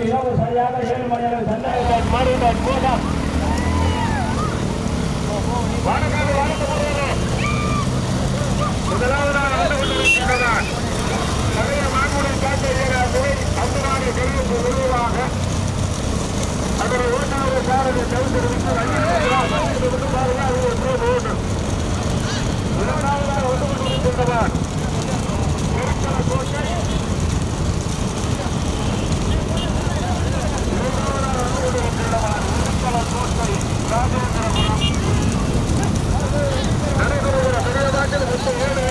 இன்று இரவு சரியாக ஏழு மணி அளவு சந்தேகத்தால் மாறுகிறார் போதாம் வணக்கம் வணக்கம் முதலாவதாக வந்து கொண்டிருக்கின்றனர் நிறைய மாண்புடன் காட்டுகிற துறை தெரிவிப்பு விரைவாக அதனை ஓட்டாளர் சாரதி தவிர்த்து வந்து பாருங்க அது ஒரு ட்ரோன் வந்து கொண்டிருக்கின்றனர் கோட்டை. கூடியிருக்கின்றவர் உருக்கல கோட்டை ராஜேந்திரபுரம் நடைபெறுகிற முதல் நாட்டில் மொத்தம் ஏழு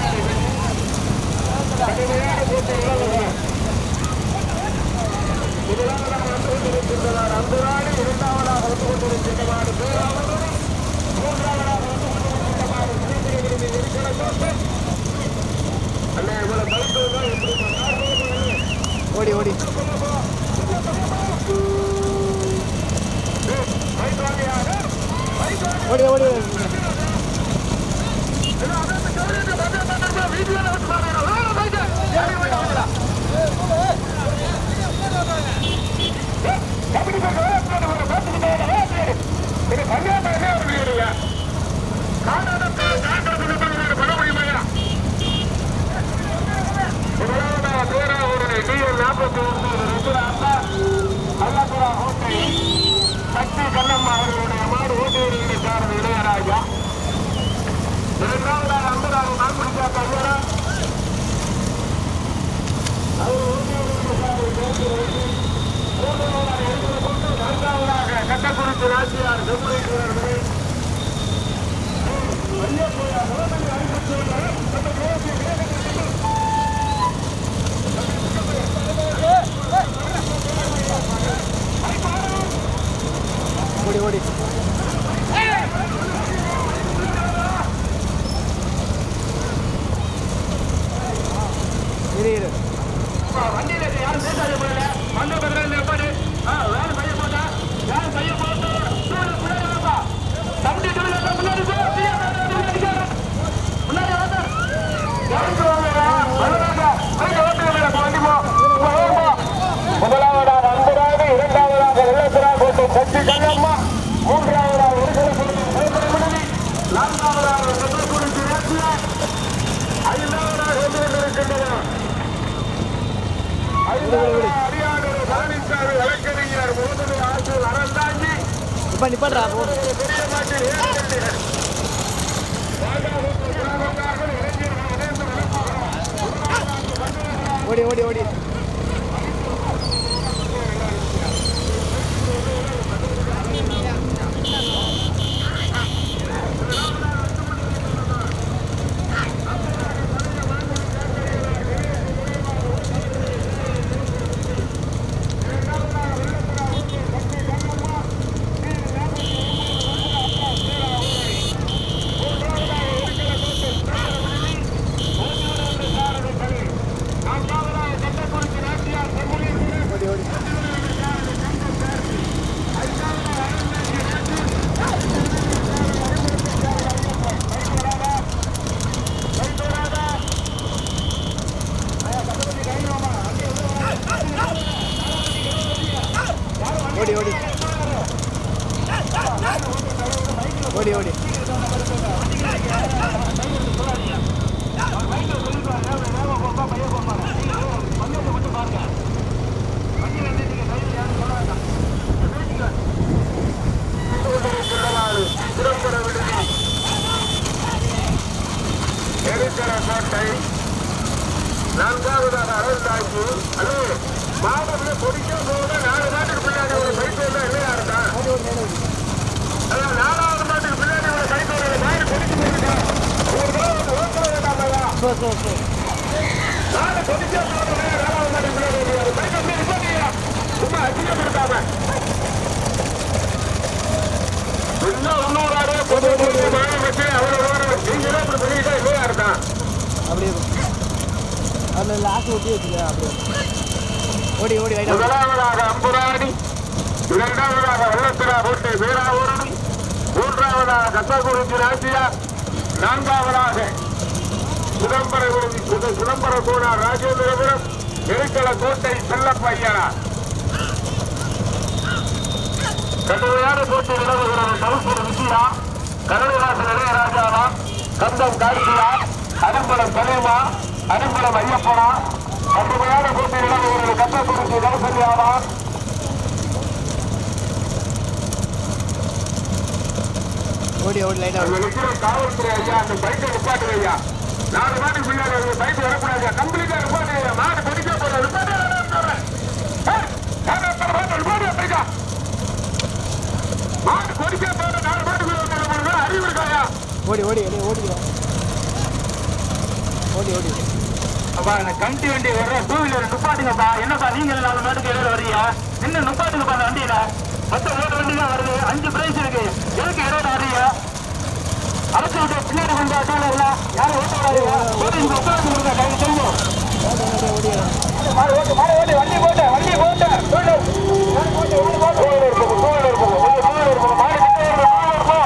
கட்டக்குறிச்சி ராசியார் செம்மொழி வீரர்களே ஓடி. ஓடி இரு. வண்டியில் யாரும் பேசாத போல. மண்ணு பக்கத்தில் எப்படி வேலை இப்ப நிப்பாடுறா போ ஓடி ஓடி ஓடி. கோட்டை நான்காவதாக அறந்தாக்கி அல்லது மாவட்டத்துல பொடிக்க போக நாலு மாட்டுக்கு பின்னாடி ஒரு பைக் வந்தா இல்லையா இருந்தா அதான் நாலாவது மாட்டுக்கு பின்னாடி ஒரு பைக் ஒரு மாடு பொடிச்சு போயிருக்கா ஒரு தடவை வந்து ஓட்டல வேண்டாமையா நாலு பொடிக்க போனோடனே நாலாவது மாட்டுக்கு பின்னாடி ஒரு பைக் சும்மா அதிகம் இன்னும் இன்னொரு ஆடு பொது மாணவர்கள் அவரோட நீங்களும் அப்படி பண்ணிட்டா இல்லையா இருந்தான் அப்படியே போ. அதில் லாஸ்ட் ஒட்டி வச்சுக்க அப்படியே ஓடி ஓடி முதலாவதாக அம்புராணி இரண்டாவதாக வெள்ளத்திரா போட்டு வீராவூரணி மூன்றாவதாக கத்தகுறிச்சி ராசியா நான்காவதாக சிதம்பரகுடி சிதம்பர கோனார் ராஜேந்திரபுரம் எருக்கல கோட்டை செல்லப்பையனா கடுமையான போட்டி நிலவுகிறது தவிர்ப்பு விஜயா கருணாசன் இளையராஜாவா கந்தம் காட்சியா அரும்பலம் கலைமா அரும்பலம் ஐயப்பனா. கடுமையான போட்டி நிலவுகிறது கந்தக்குறிச்சி கௌசல்யாவா? ஓடி ஓடி நிக்கிற காவல்துறை ஐயா அந்த பைக்கை நிப்பாட்டு ஐயா. நாலு மாட்டுக்கு பின்னாடி பைக் வரக்கூடாது ஐயா. கம்ப்ளீட்டா நிப்பாட்டு ஐயா. மாடு பிடிக்க போல நிப்பாட்டு மாடு கொடிக்க போற நாலு மாட்டுக்குள்ள அறிவு இருக்காயா ஓடி ஓடி ஓடி ஓடி ஓடி ஓடி. அப்பா இந்த கமிட்டி வண்டி வர்ற டூ வீலர் நிப்பாட்டுங்கப்பா. என்னப்பா நீங்க நாலு மாட்டுக்கு இடையில வர்றீங்க? என்ன நிப்பாட்டுங்கப்பா அந்த வண்டியில. மொத்தம் மூணு வண்டி தான் வருது. அஞ்சு பிரைஸ் இருக்கு. எதுக்கு இடையில வர்றீங்க? அழைச்சு விட்டு பின்னாடி கொண்டு டூ வீலர்ல யாரும் ஓட்ட வராதீங்க ஓட்டு இங்க உட்காந்து கொடுங்க மாடு ஓட்டு மாடு ஓட்டு. வண்டி போட்டு வண்டி போட்டு. டூ வீலர் டூ வீலர் போகும் டூ வீலர் போகும் டூ வீலர் போகும் மாடு கிட்ட வருது டூ வீலர் போ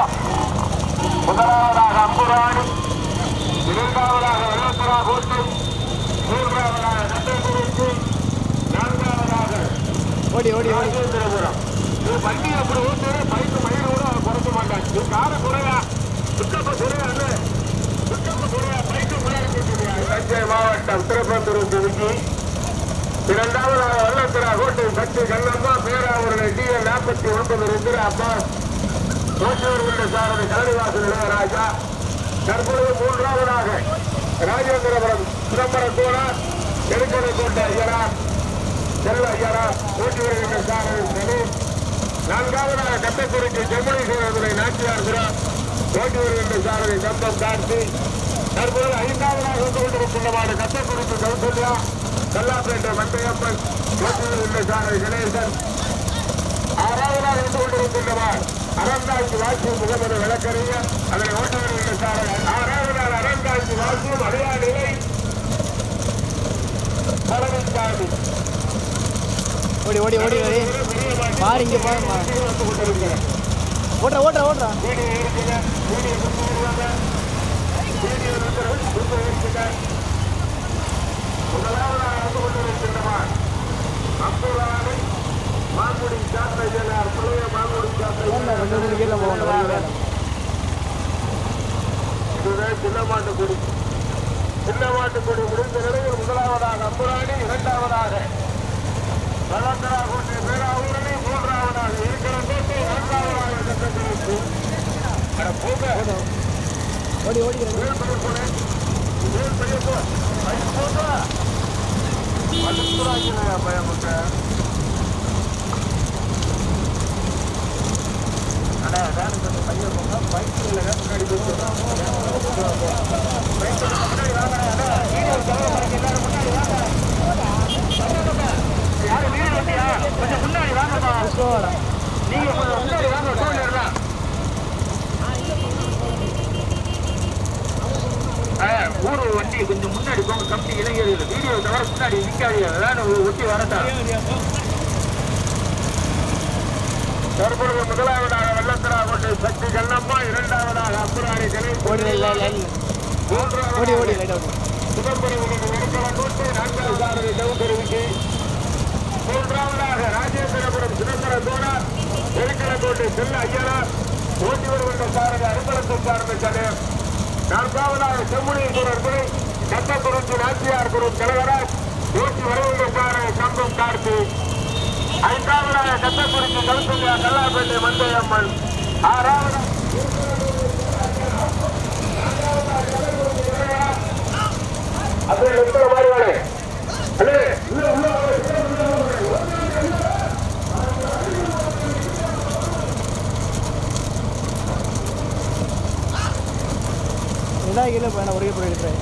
முதலாவதாக அம்புராணி இரண்டாவதாக வெள்ளப்புறா கோட்டை மூன்றாவதாக நட்டக்குறிச்சி நான்காவதாக ஓடி ஓடி ராஜேந்திரபுரம் இது வண்டி அப்படி ஓட்டுற பைக்கு மயில கூட அவன் குறைக்க மாட்டான் இது கார குறையா சுத்தப்ப குறையா இல்ல சுத்தப்ப குறையா பைக்கு குறையா தஞ்சை மாவட்டம் திருப்பத்தூர் திருச்சி இரண்டாவதாக வெள்ளப்புறா கோட்டை சக்தி கண்ணம்மா பேராவூரில் டிஎல் நாற்பத்தி ஒன்பது ருத்ர அப்பாஸ் கோட்டூர் சாரதி கலனிவாசன் இளையராஜா தற்பொழுது மூன்றாவதாக ராஜேந்திரபுரம் சிதம்பரம் கோனார் எருக்கடை கோட்டை ஐயனார் செல்ல ஐயாரா ஓட்டி வருகின்ற சாரதி சனி நான்காவதாக கட்டக்குறிச்சி செம்மணீஸ்வரதுரை நாச்சியார்புரம் ஓட்டி வருகின்ற சாரதி கம்பம் கார்த்தி. தற்போது ஐந்தாவதாக வந்து கொண்டிருக்கின்றமான கட்டக்குறிச்சி கௌசல்யா கல்லாப்பேட்டை மட்டையப்பன் ஓட்டி வருகின்ற சாரதி கணேசன். ஆறாவதாக வந்து கொண்டிருக்கின்றவர் அறந்தாய்ச்சி வாசி முகமது விளக்கறிஞர் அதனை ஓட்டி வருகின்ற சாரதி ஆறாவதாக அறந்தாய்ச்சி வாசியும் அடையா நிலை பழனிசாமி ஓடி ஓடி ஓடி ஓடி. பாரு இங்கே பாரு ஓட்டுறா ஓட்டுறா ஓட்டுறா வீடியோ இருக்குங்க வீடியோ பழைய மாங்குடி ரெண்டு மூணு கீழே போகணும் சின்னமாட்டுக்குடி சின்னமாட்டுக்குடி முடிந்த நிலையில் முதலாவதாக அம்புராணி இரண்டாவதாக வளர்ந்தரா கோட்டை பேராவூரணி மூன்றாவதாக இருக்கிற கோட்டை நான்காவதாக சட்டத்திற்கு அட போக ஓடி ஓடி வேல் பெரிய போனே வேல் பெரிய போ ஐ போக அழுத்துறாங்க பயமுக்க அடா வேன் கொஞ்சம் பையன் போங்க பைக்கில் முன்னாடி போய் முன்னாடி வாங்க அடா வீடியோ கவலை பண்ணி எல்லாரும் முன்னாடி வாங்க யாரு வீடு வண்டியா கொஞ்சம் முன்னாடி வாங்கப்பா ஸ்லோவாடா நீங்க கொஞ்சம் முன்னாடி வாங்க டூ வீலர் தான் ஊரு வண்டி கொஞ்சம் முன்னாடி போங்க கம்பெனி இளைஞர்கள் வீடியோ தவிர முன்னாடி நிக்காதீங்க வேணும் ஒட்டி வரட்டா தற்பொழுது முதலாவதாக வெள்ளத்தரா கோட்டை சக்தி கண்ணம்மா இரண்டாவதாக அப்புராணி ஓடி கணேஷ் லை- லைன் மூன்றாவதாக ஓடி ஓடி லைட்டாக ஓடி சிதம்பரம் நான்காவது சாரதி டவுக்கருவிக்கு மூன்றாவதாக ராஜேந்திரபுரம் சிதம்பரம் தோனார் நெருக்கல செல்ல ஐயனார் போட்டி வருகின்ற சாரதி அரும்பலத்தை சார்ந்த கணேர் நான்காவதாக செம்முனீஸ்வரர் துறை கட்டக்குறிச்சி நாச்சியார் குரு கனகராஜ் போட்டி வருகின்ற சாரதி சங்கம் கார்த்தி. ஐந்தாவதாக கட்டக்குறிச்சி கௌசல்யா கல்லாப்பேட்டை மந்தையம்மன் ஆறாவது പുറകെ പുറകെ ട്രൈ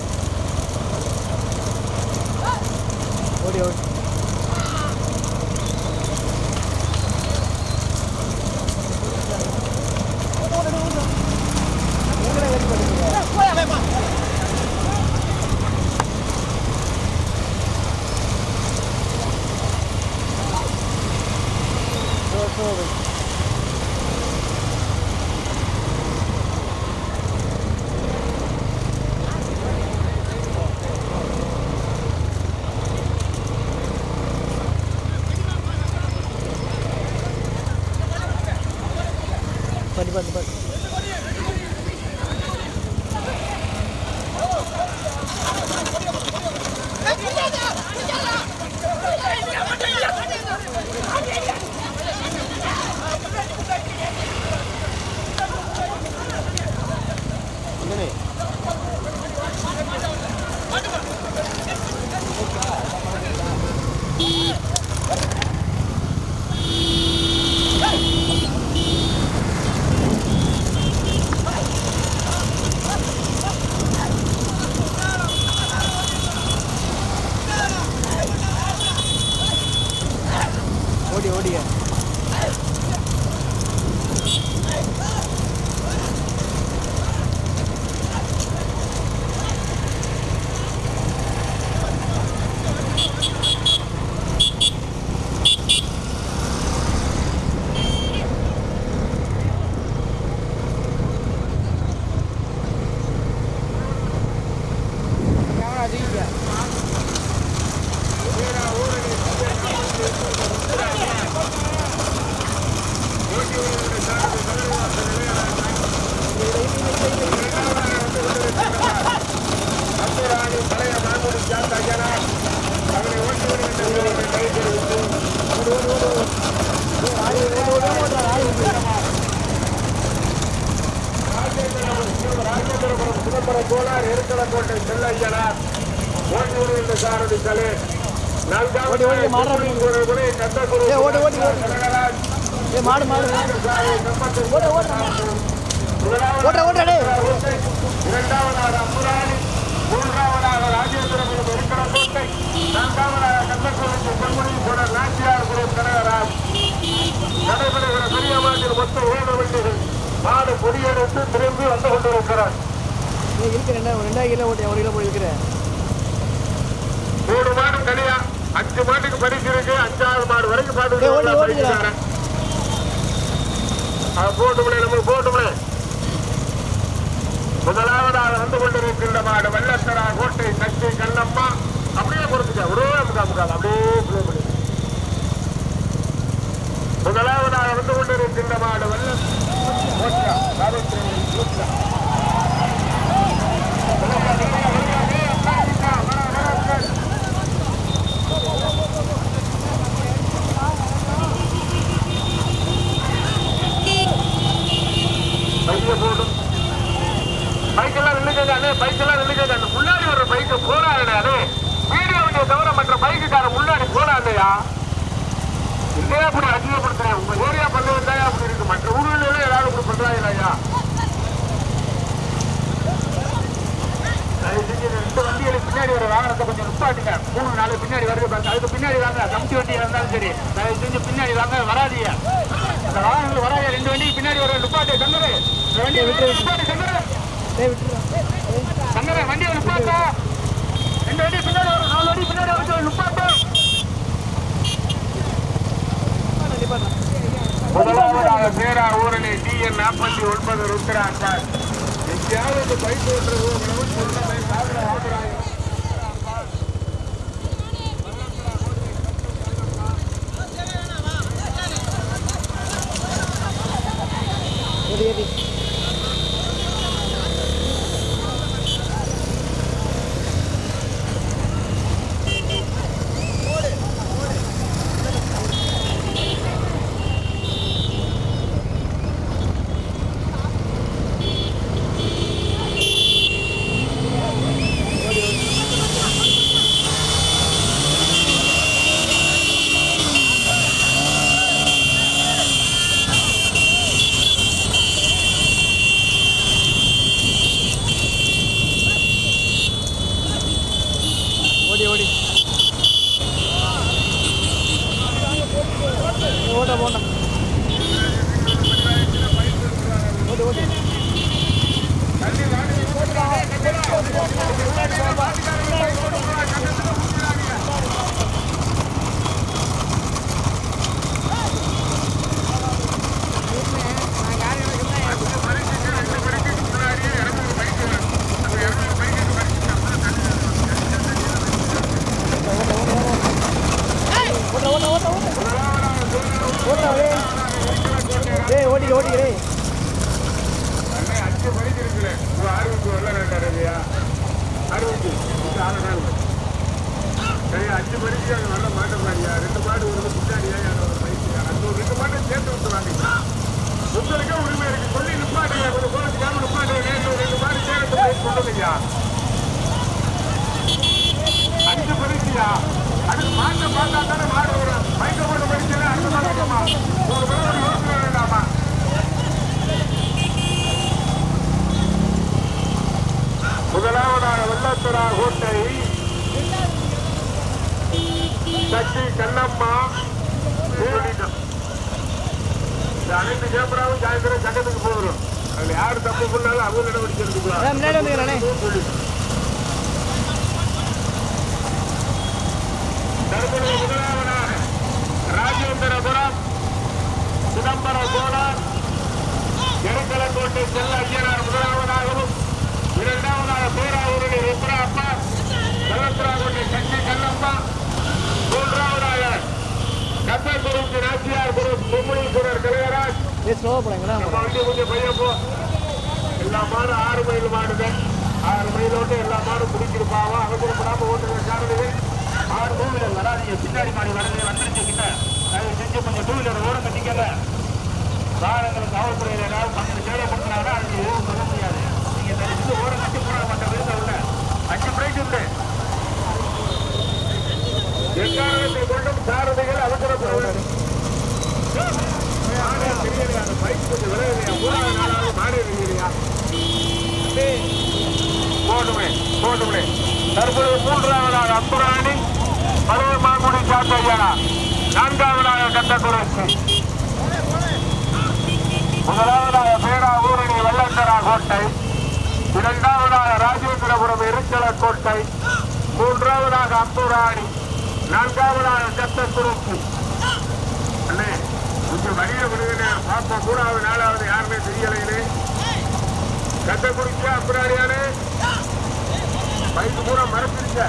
ഓടി ഓടി Thank you. கேமரா அதிகம் சிதம்பரம் கோளார் எருக்கலக்கோட்டை செல்லையனார் ஓட்டி வருகின்ற சாரதி கலே ஓடி, ஓடி, மாடுறா. குறை கந்தகுரு ஏய், ஓடி, ஓடி, ஓடி. கனகராஜ் ஏ மாடு மாடு சாலை கம்பத்து ஓட ஓட முதலாவது ஓட்ட ஓட்ட டேய் இரண்டாவதாக அம்புராணி மூன்றாவதாக ராஜேந்திரபுரம் எருக்கலக்கோட்டை நான்காவதாக கந்தகுருக்கு பொன்முடி கூட நாச்சியார் குரு கனகராஜ். நடைபெறுகிற பெரியமாட்டில் மொத்த ஓட வண்டிகள் மாடு கொடியெடுத்து திரும்பி வந்து கொண்டிருக்கிறார். கிலோ ஓட்டி ஒரு கிலோ மூணு மாடு தனியா அஞ்சு மாட்டுக்கு பரிசு இருக்கு. மாடு வரைக்கும் பாட்டு. போட்டுமுனை நம்ம போட்டுமுனை முதலாவதாக வந்து கொண்டிருக்கின்ற மாடு வெள்ளத்தரா கோட்டை சக்தி கண்ணம்மா. அப்படியே பொறுத்துக்க. ஒரே முக்கா முக்கால் அப்படியே play பண்ணு. முதலாவதாக வந்து கொண்டிருக்கின்ற மாடு வெள்ள கோட்டா, சாவித்திரி, கோட்டா. பைக்க போடும் பைக்கெல்லாம் நின்றுக்கங்க அண்ணே பைக்கெல்லாம் நின்றுக்கங்க அந்த முன்னாடி வர்ற பைக்கு போறாருடா அண்ணே வீடியோ வண்டியை தவிர மற்ற பைக்குக்கார முன்னாடி போறாங்கய்யா இல்லையா அப்படி அதிகப்படுத்துறேன் உங்க ஏரியா பண்ண வந்தாயா அப்படி இருக்கு மற்ற ஊர்ல எல்லாம் ஏதாவது இப்படி பண்றாங்களா ஐயா தயவு செஞ்சு இந்த ரெண்டு வண்டிகளுக்கு பின்னாடி வர வாகனத்தை கொஞ்சம் நிப்பாட்டுங்க. மூணு நாலு பின்னாடி வருது பாருங்க. அதுக்கு பின்னாடி வாங்க. கமிட்டி வண்டி இருந்தாலும் சரி. தயவு செஞ்சு பின்னாடி வாங்க. வராதீங்க. அந்த வாகனங்கள் வராங்க ரெண்டு வண்டிக்கு பின்னாடி வர நிப்பாட்டு சங்கரு வண்டியை நிப்பாட்டு சங்கரு சங்கர வண்டியை நிப்பாட்டா. ரெண்டு வண்டி பின்னாடி வரும். நாலு வண்டி பின்னாடி வரும். நிப்பாட்டு. முதலாவதாக பேரா ஊரணி டிஎன் நாற்பத்தி ஒன்பது ருத்ராண்டார் எங்கேயாவது பைக் ஓட்டுறது சாப்பிட ஓட்டுறாங்க. Muy. சொல்லுங்கய்யா அஞ்சு பரிசுயா அது மாட்டை பார்த்தா தானே மாடு வரும். மயக்க போட்டு பரிசுல அடுத்த மாட்டமா ஒரு பிறகு யோசனை வேண்டாமா? முதலாவதாக வெள்ளத்துறா கோட்டை. சக்தி கண்ணம்மா. இந்த அனைத்து கேமராவும் சாயந்தரம் சங்கத்துக்கு போகிறோம் அதுல யார் தப்பு பண்ணாலும் அவங்க நடவடிக்கை எடுத்துக்கலாம் முன்னாடி வந்துக்கிறேன் தற்பொழுது முதலாவதாக ராஜேந்திரபுரம் சிதம்பரம் கோலார் எருக்கலக்கோட்டை செல்ல ஐயனார் முதலாவதாகவும் இரண்டாவதாக பேராவூரணி ருத்ரா அப்பா கள்ளத்துறாக்கோட்டை சக்தி மூன்றாவதாக நாச்சியார் பொம்மளீஸ்வரர் கலையராஜ் ஏ ஸ்லோவாக போடுங்களா வண்டி கொஞ்சம் பையன் போ. எல்லா மாடும் ஆறு மைல் மாடுங்க. ஆறு மைல் ஓட்டு எல்லா மாடும் பிடிச்சிருப்பாவா அவசரப்படாம ஓட்டுற காரணமே ஆறு டூ வீலர் வராதீங்க. பின்னாடி மாடி வரது வந்துருச்சு கிட்ட. தயவு செஞ்சு கொஞ்சம் டூ வீலர் ஓரம் கட்டிக்கல வாகனங்கள் காவல்துறையில் ஏதாவது பன்னெண்டு சேவை கொடுத்தனால அதுக்கு எதுவும் சொல்ல முடியாது. நீங்கள் தெரிஞ்சு ஓட ஓரம் கட்டி போட மாட்டேன் விருந்த உள்ள அஞ்சு பிரைஸ் உண்டு. எக்காரணத்தை கொண்டும் சாரதிகள் அவசரப்பட வேண்டும் மாடே தெரியலையா அந்த பைக் கொஞ்சம் விளையாடுறியா மூணாவது நாளாவது மாடே தெரியலையா போட்டுமே போட்டுமே தற்போது மூன்றாவதாக அன்புராணி மருவ மாங்குடி சாத்தையா நான்காவதாக கட்டக்குறைச்சி முதலாவதாக பேரா ஊரணி வல்லந்தரா கோட்டை இரண்டாவதாக ராஜேந்திரபுரம் எரிச்சல கோட்டை மூன்றாவதாக அம்புராணி நான்காவதாக கட்டக்குறிச்சி அண்ணே கொஞ்சம் வழியை விடுங்க பார்ப்போம் மூணாவது நாலாவது யாருமே தெரியலையே. கத்த குடிச்சா அப்புறாடியானே பைக்கு பூரா மறைச்சிருச்ச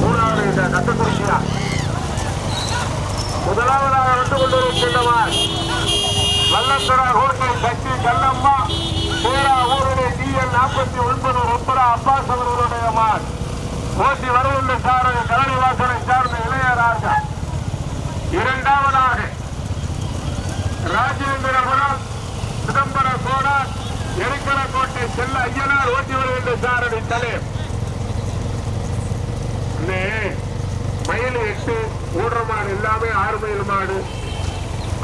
மூணாவது இந்த முதலாவதாக வந்து கொண்டிருக்கின்றவர் வல்லத்தரா கோட்டை சக்தி கல்லம்மா பேரா ஊருடைய டிஎல் நாற்பத்தி ஒன்பது ருப்பரா அப்பாஸ் அவர்களுடைய மான் ஓசி வருகின்ற சார் கலனி வாசனை சார்ந்த இளையராஜா இரண்டாவதாக ராஜேந்திரபுரம் சிதம்பர சோழர் எரிக்கலக்கோட்டை செல்ல ஐயனார் ஓட்டி வருகின்ற சாரதி தலைவர் மயில் எட்டு மூன்றரை மாடு எல்லாமே ஆறு மைல் மாடு.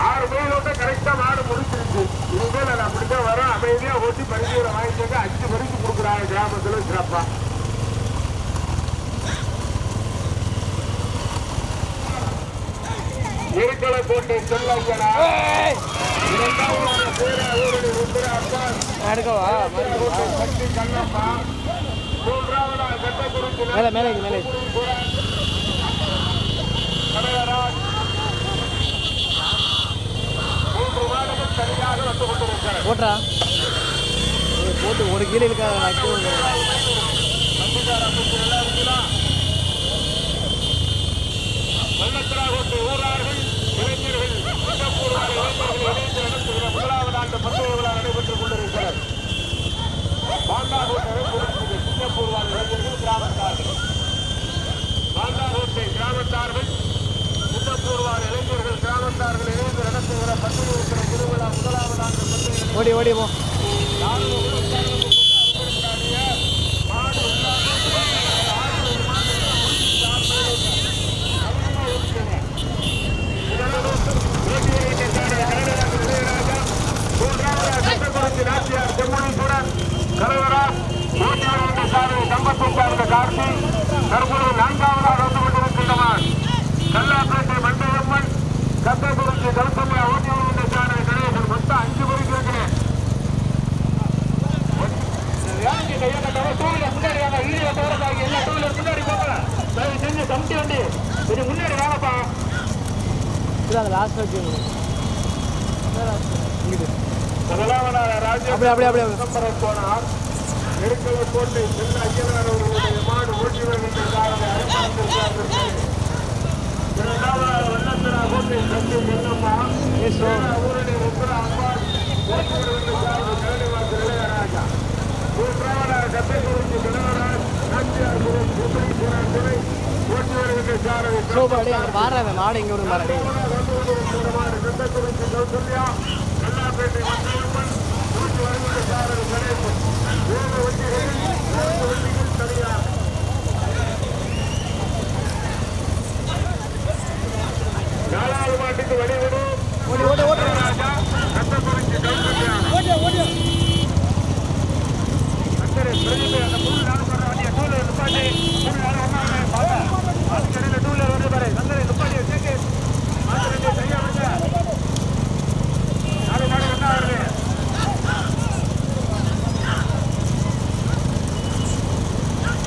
ஆறு மைல் ஓட்ட கரெக்டா மாடு முடிச்சிருச்சு. இனிமேல் அது அப்படித்தான் வரும். அமைதியா ஓட்டி பரிசுகளை வாங்கிட்டு அஞ்சு பரிசு கொடுக்குறாங்க கிராமத்துல சிறப்பா. எரிக்கலக்கோட்டை செல்ல ஐயனார். இரண்டாவதாக மேலே மேலே மேலே போட்டு ஒரு கீழே இருக்காது நான் ஊரார்கள். கிராமத்தார்கள் இணைந்து நடத்துகிற பந்தய இருக்கிற திருவிழா முதலாவது பந்தய ஓடி ஓடி போ. கல்லாப்பேட்டை மண்டலம்மன் கத்தகுறிச்சி கருத்தமையா ஓட்டி வருகின்ற சாரணை கணேசன் மொத்தம் அஞ்சு பேருக்கு இருக்கிறேன் யாருக்கு கையை கட்டாம டூ வீலர் முன்னாடி வாங்க வீடியோ தவிர எல்லா டூ வீலர் முன்னாடி போங்க தயவு செஞ்சு கமிட்டி வண்டி கொஞ்சம் முன்னாடி வாங்கப்பா அந்த லாஸ்ட் வச்சு அப்படி அப்படி அப்படி போனார். நெருக்கல கோட்டை செல்ல ஐயனார் அவர்களுடைய மாடு ஓட்டி வருகின்ற இரண்டாவதாக வெள்ளத்திரா கோட்டை சந்தை slow. ஊரணி உத்தர அம்பாள் ஓட்டி வருகின்ற காரணம் இளையராஜா. மூன்றாவதாக கத்தக்குறிச்சி கணவராஜ் நாச்சியார்புரம் குப்பைப்புறம் வருகின்ற சாரதி கணேசன் ஏழு வண்டிகள் நான்கு வண்டிகள் தனியார் நாலாவது மாட்டுக்கு வழிவிடும் ஓடி ஓடி ஓடி ராஜா கத்தக்குறிச்சி கௌசல்யா அக்கறை அந்த புல் நாடு வண்டியை டூல நிப்பாட்டி நாடு ஒன்னாங்க பாப்பா அதுக்கடையில டூல வருது பாரு சந்தரை நிப்பாட்டி சேர்க்கு மாத்திரை சரியா வந்து நாடு நாடு ஒன்னா வருது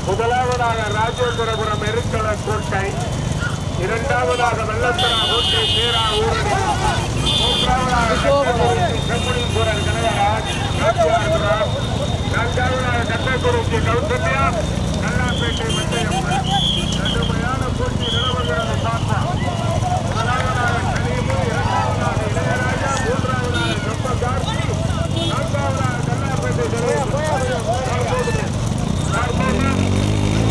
முதலாவதாக ராஜேந்திரபுரம் எருக்கள கோட்டை இரண்டாவதாக வெள்ளத்தரா கோட்டை சேரா ஊரணி. மூன்றாவதாக செம்முடிபுரம் கனகராஜ் நான்காவதாக கட்டக்குறிச்சி கௌசல்யா கல்லாப்பேட்டை மந்தையம்மன் கடுமையான போட்டி நிலவரம் பார்ப்போம் முதலாவதாக கனிமு இரண்டாவதாக இளையராஜா மூன்றாவதாக கப்ப கார்த்தி நான்காவதாக கல்லாப்பேட்டை கணேசன்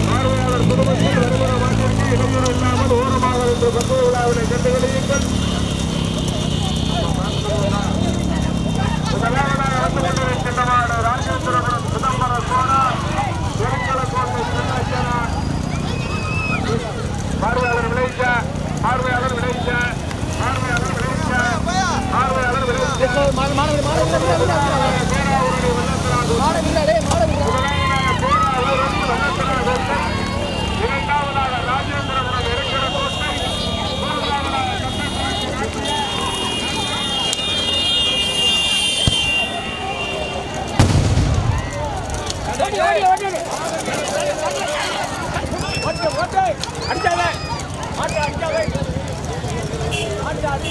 பார்வையாளர் குடும்பத்தில் வருகிற வாக்கிற்கு இடையூறு இல்லாமல் ஓரமாக இருந்து பத்து விழாவினை கண்டுகளியுங்கள்